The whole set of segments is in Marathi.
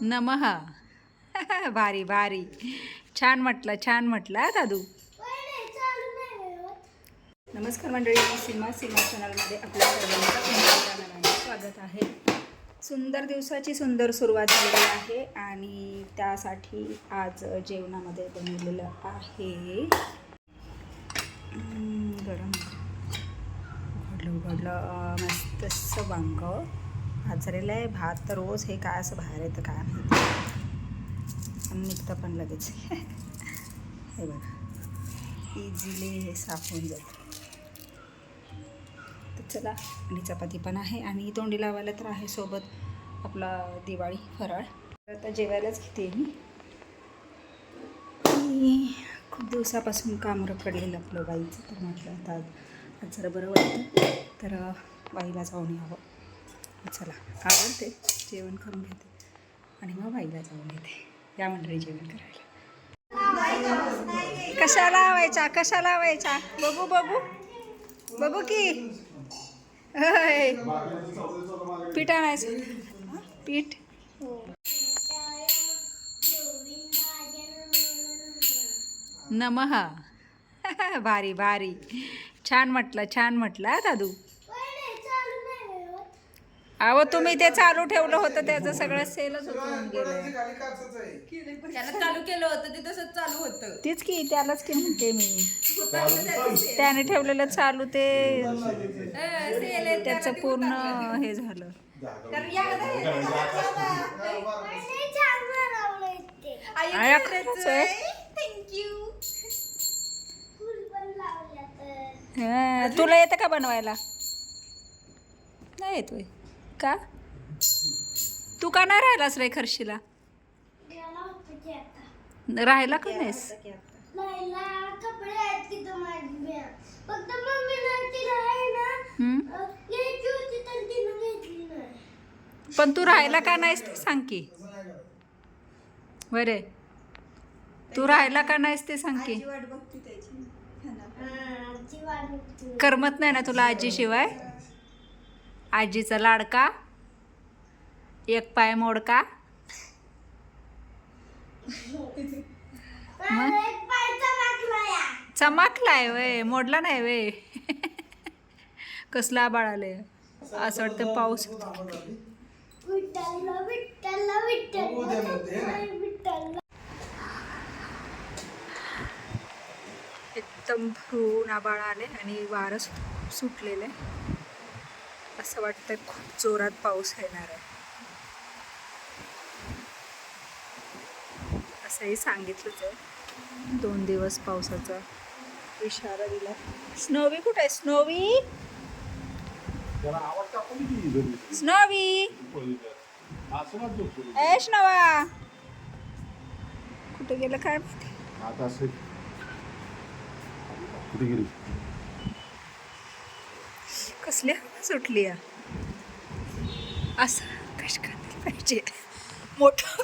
नमः. भारी भारी. छान म्हटलं छान म्हटलं दादू. नमस्कार मंडळी मी सीमा सीमा चॅनलमध्ये आपल्या सर्वांचं स्वागत आहे. सुंदर दिवसाची सुंदर सुरुवात झालेली आहे आणि त्यासाठी आज जेवणामध्ये बनवलेलं आहे. गरम. उघडलं उघडलं. मस्त असं वांग आहे भात तर रोज हे काय असं बाहेर येतं काय माहिती. आणि निघतं पण लगेच. हे बघा. इझिली हे साफ होऊन जातं. तर चला आणि चपाती पण आहे आणि तोंडी लावायला तर आहे सोबत आपला दिवाळी फराळ. तर आता जेवायलाच घेते मी? आणि खूप दिवसापासून काम रखडलेलं आपलं बाईचं तर म्हटलं आता आज- जरा बरं वाटतं. तर बाईला जाऊन यावं. चला आवडते जेवण करून घेते. आणि मग बाईला जाऊन येते या मंडळी जेवण करायला. कशा लावायचा कशा लावायचा बघू बघू. बघू की. होय. पीठ आणायचं. पीठ. नमः. भारी भारी. छान म्हटलं छान म्हटलं दादू. अहो तुम्ही ते चालू ठेवलं होतं त्याचं सगळं सेलच होतं. गेलं त्याला चालू केलं होतं ते तसंच चालू होतं. तीच की त्यालाच की म्हणते मी. त्याने ठेवलेलं चालू ते त्याचं पूर्ण हे झालं. हा, तुला येतं का बनवायला? नाही येतोय. का? तू का नाही राहिलास रे खर्शीला? राहायला का नाहीस? पण तू राहायला का नाहीस ते सांग की. बरे तू राहायला का नाहीस ते सांग की. हा. करमत नाही ना तुला आजीशिवाय? आजीचा लाडका एक पाय मोडका. चमाकलाय. वय मोडला नाही वय. कसला आबाळ आले असं वाटतं पाऊस. एकदम भरून आबाळ आले आणि वारं सुटलेलं आहे. असं वाटतं खूप जोरात पाऊस येणार आहे. असंही सांगितलंच आहे दोन दिवस पावसाचा इशारा दिला. स्नोवी कुठे आहे? स्नोवी? स्नोवी! ए स्नोवा! कुठे गेलं काय माहिती? कसल्या सुटली या असं कश पाहिजे? मोठं.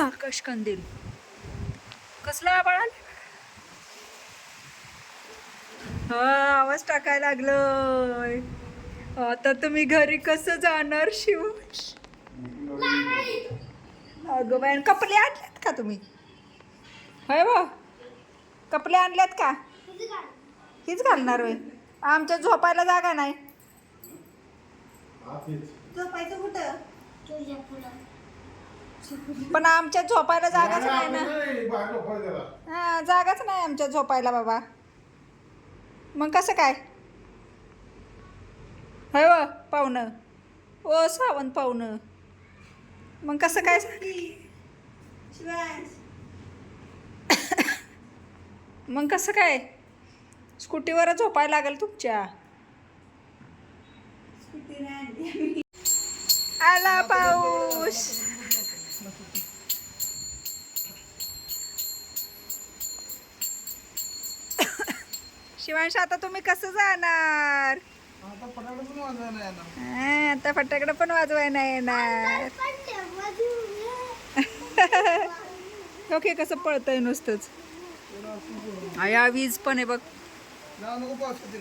आकाश कंदील कसला आबाळ हा आवाज टाकायला लागलोय. आता तुम्ही घरी कसं जाणार शिव? अगं बाय कपडे आणल्यात का तुम्ही? होय बा कपडे आणल्यात का? हीच घालणार होय. आमच्या झोपायला जागा नाही. झोपायचं कुठं? पण आमच्या झोपायला जागाच नाही ना. हा जागाच नाही आमच्या झोपायला बाबा. मग कसं काय? होय व पाहुणं. ओ सावंत पाहुणं. मग कसं काय? मग कसं काय? स्कूटीवर झोपायला लागेल तुमच्या. आला पाऊस. शिवांश आता तुम्ही कसं जाणार? आता फटाकडं पण वाजवाय नाही येणार ओके कसं पळतंय नुसतंच. या वीज पण आहे बघ. ना नको पाऊस होते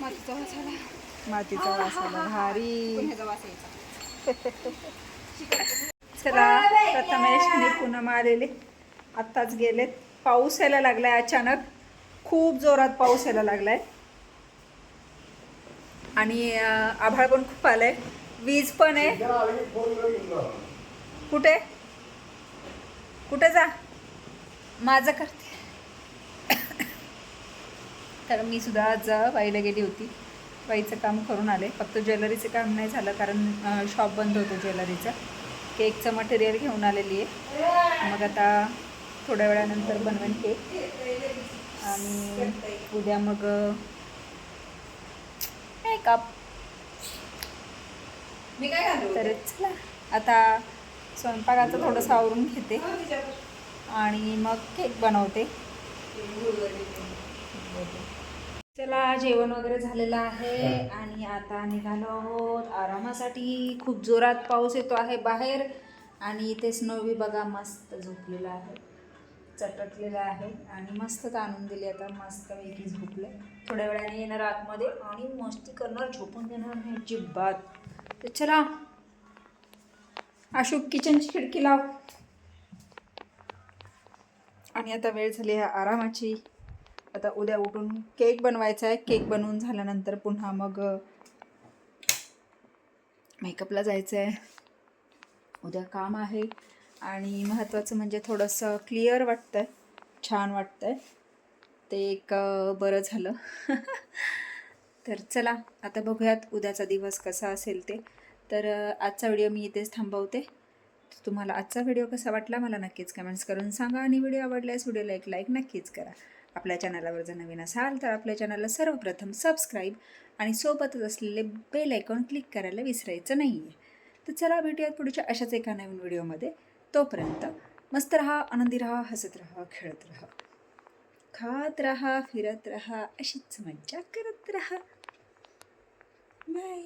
मातीचा वास आला. मातीचा वास आला भारी चला प्रथमेश आणि पूनम आलेले आत्ताच गेलेत पाऊस यायला लागलाय अचानक खूप जोरात पाऊस यायला लागलाय. आणि आभाळ पण खूप आलंय. वीज पण आहे. कुठे? कुठे जा? माझं करते. तर मी सुद्धा आज बाईला गेली होती. बाईचं काम करून आले. फक्त ज्वेलरीचं काम नाही झालं कारण शॉप बंद होतं ज्वेलरीचं. केकचं मटेरियल घेऊन आलेली आहे. मग आता थोड्या वेळानंतर बनवेन केक. आणि उद्या मग मेकअप मी काय तर चला. आता स्वयंपाकाचं थोडंसं आवरून घेते. आणि मग केक बनवते. चला जेवण वगैरे झालेलं आहे. आणि आता निघालो आहोत आरामासाठी. खूप जोरात पाऊस येतो आहे बाहेर. आणि इथे स्नोवी बघा मस्त झोपलेला आहे. चटकलेला आहे. आणि मस्त ताणून दिली आता. मस्त वेगळी झोपले. थोड्या वेळाने येणार आतमध्ये. आणि मस्ती करणार झोपून देणार नाही अजिबात. तर चला अशोक किचनची खिडकी लाव. आणि आता वेळ झाली आहे आरामाची. आता उद्या उठून केक बनवायचा आहे. केक बनवून झाल्यानंतर पुन्हा मग मेकअपला जायचं आहे. उद्या काम आहे. आणि महत्त्वाचं म्हणजे थोडंसं क्लिअर वाटतं आहे छान वाटतं आहे ते एक बरं झालं. तर चला आता बघूयात उद्याचा दिवस कसा असेल ते. तर आजचा व्हिडिओ मी इथेच थांबवते. तुम्हाला आजचा व्हिडिओ कसा वाटला मला नक्कीच कमेंट्स करून सांगा आणि व्हिडिओ आवडल्यास व्हिडिओला एक लाईक नक्कीच करा. आपल्या चॅनलावर जर नवीन असाल तर आपल्या चॅनलला सर्वप्रथम सबस्क्राईब आणि सोबतच असलेले बेल आयकॉन क्लिक करायला विसरायचं नाही आहे तर चला भेटूयात पुढच्या अशाच एका नवीन व्हिडिओमध्ये तोपर्यंत मस्त राहा आनंदी राहा हसत राहा खेळत राहा. खात राहा फिरत राहा अशीच मज्जा करत राहा. बाय